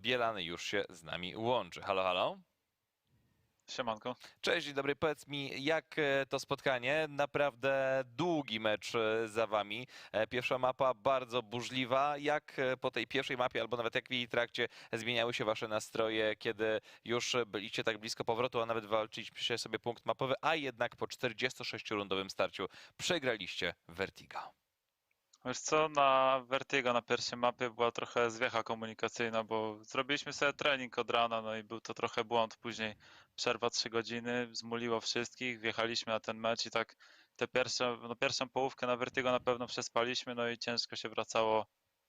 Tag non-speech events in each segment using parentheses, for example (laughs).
Bielany już się z nami łączy. Halo, halo. Siemanko. Cześć, dzień dobry. Powiedz mi, jak e, to spotkanie? Naprawdę długi mecz e, za wami. E, Pierwsza mapa bardzo burzliwa. Jak po tej pierwszej mapie, albo nawet jak w jej trakcie zmieniały się wasze nastroje, kiedy już byliście tak blisko powrotu, a nawet walczyliście sobie punkt mapowy, a jednak po 46-rundowym starciu przegraliście Vertiga. Wiesz co, na Vertigo na pierwszej mapie była trochę zwiecha komunikacyjna, bo zrobiliśmy sobie trening od rana, no i był to trochę błąd. Później przerwa 3 godziny, zmuliło wszystkich, wjechaliśmy na ten mecz i tak te pierwsze, no pierwszą połówkę na Vertigo na pewno przespaliśmy, no i ciężko się wracało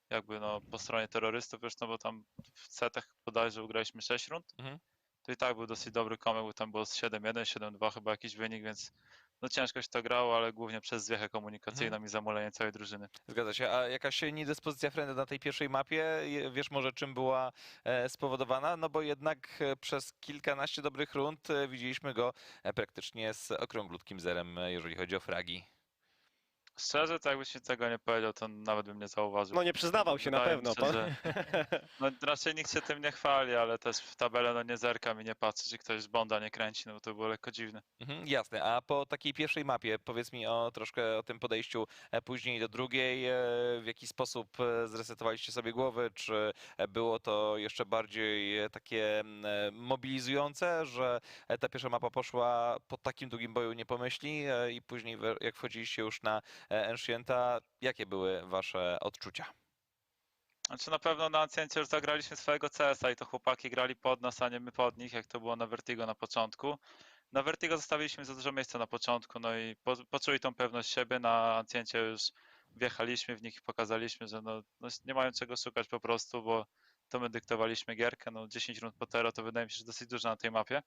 jakby no po stronie terrorystów już, no bo tam w setach bodajże ugraliśmy 6 rund. Mhm. To i tak był dosyć dobry komek, bo tam było z 7-1, 7-2 chyba jakiś wynik, więc no ciężko się to grało, ale głównie przez zwiechę komunikacyjną i zamulenie całej drużyny. Zgadza się. A jakaś niedyspozycja Frenda na tej pierwszej mapie, wiesz może czym była e, spowodowana? No bo jednak e, przez kilkanaście dobrych rund e, widzieliśmy go praktycznie z okrąglutkim zerem, jeżeli chodzi o fragi. Szczerze, to jakbyś mi tego nie powiedział, to nawet bym nie zauważył. No nie przyznawał się na Wydaje pewno. mi się, że- (laughs) No raczej nikt się tym nie chwali, ale też w tabelę no nie zerkam i nie patrzę, czy ktoś z Bonda nie kręci, no bo to było lekko dziwne. Mhm, jasne. A po takiej pierwszej mapie powiedz mi o troszkę o tym podejściu e, później do drugiej. e, W jaki sposób e, zresetowaliście sobie głowy? Czy e, było to jeszcze bardziej e, takie e, mobilizujące, że e, ta pierwsza mapa poszła po takim długim boju nie pomyśli e, i później we- jak wchodziliście już na Ancienta, jakie były wasze odczucia? Znaczy na pewno na Ancjencie już zagraliśmy swojego CS-a i to chłopaki grali pod nas, a nie my pod nich, jak to było na Vertigo na początku. Na Vertigo zostawiliśmy za dużo miejsca na początku, no i po, poczuli tą pewność siebie, na Ancjencie już wjechaliśmy w nich i pokazaliśmy, że no, no nie mają czego szukać po prostu, bo to my dyktowaliśmy gierkę, no 10 rund po tero to wydaje mi się, że dosyć dużo na tej mapie.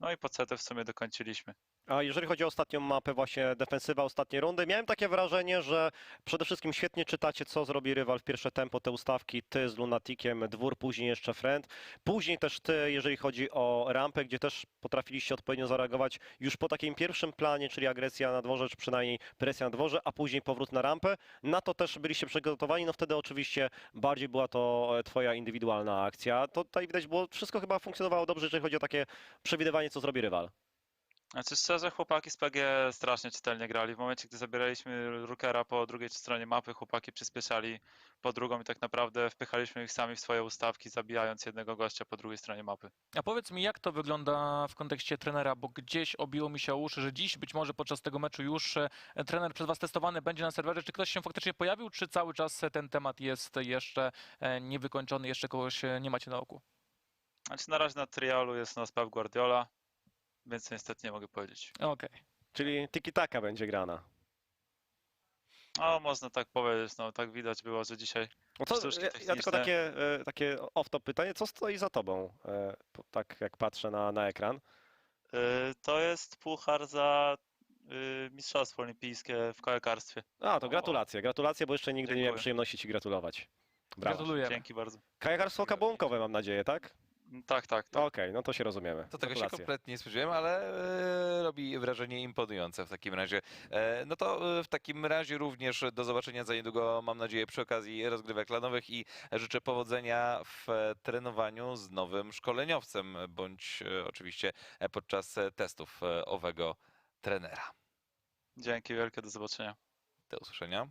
No i po CT w sumie dokończyliśmy. A jeżeli chodzi o ostatnią mapę, właśnie defensywa ostatniej rundy, miałem takie wrażenie, że przede wszystkim świetnie czytacie, co zrobi rywal w pierwsze tempo, te ustawki, ty z Lunatikiem, dwór, później jeszcze Friend. Później też ty, jeżeli chodzi o rampę, gdzie też potrafiliście odpowiednio zareagować już po takim pierwszym planie, czyli agresja na dworze, czy przynajmniej presja na dworze, a później powrót na rampę. Na to też byliście przygotowani, no wtedy oczywiście bardziej była to e, twoja indywidualna akcja. To tutaj widać było, wszystko chyba funkcjonowało dobrze, jeżeli chodzi o takie przewidywanie, co zrobi rywal. Znaczy szczerze, chłopaki z PG strasznie czytelnie grali. W momencie, gdy zabieraliśmy Rookera po drugiej stronie mapy, chłopaki przyspieszali po drugą i tak naprawdę wpychaliśmy ich sami w swoje ustawki, zabijając jednego gościa po drugiej stronie mapy. A powiedz mi, jak to wygląda w kontekście trenera, bo gdzieś obiło mi się o uszy, że dziś być może podczas tego meczu już e, trener przez was testowany będzie na serwerze. Czy ktoś się faktycznie pojawił, czy cały czas ten temat jest jeszcze e, niewykończony, jeszcze kogoś e, nie macie na oku? Znaczy na razie na trialu jest nas Pep Guardiola, więc niestety nie mogę powiedzieć. Okej. Czyli tiki-taka będzie grana. O, można tak powiedzieć, no tak widać było, że dzisiaj No Sztuczki ja, ja tylko techniczne. takie, e, takie off-top pytanie, co stoi za tobą, e, po- tak jak patrzę na, na ekran? yy, to jest puchar za Mistrzostwo Olimpijskie w kajakarstwie. A, to gratulacje, gratulacje, bo jeszcze nigdy nie miałem Dziękuję. przyjemności ci gratulować. Brawo. Gratulujemy. Dzięki bardzo. Kajakarstwo kabłonkowe mam nadzieję, tak? Tak, tak, tak. Okej, no to się rozumiemy. To tego się Gratulacje. kompletnie nie spodziewałem, ale e, robi wrażenie imponujące w takim razie. E, no to e, w takim razie również do zobaczenia za niedługo, mam nadzieję, przy okazji rozgrywek klanowych i życzę powodzenia w e, trenowaniu z nowym szkoleniowcem, bądź e, oczywiście e, podczas e, testów e, owego trenera. Dzięki wielkie, do zobaczenia. Do usłyszenia.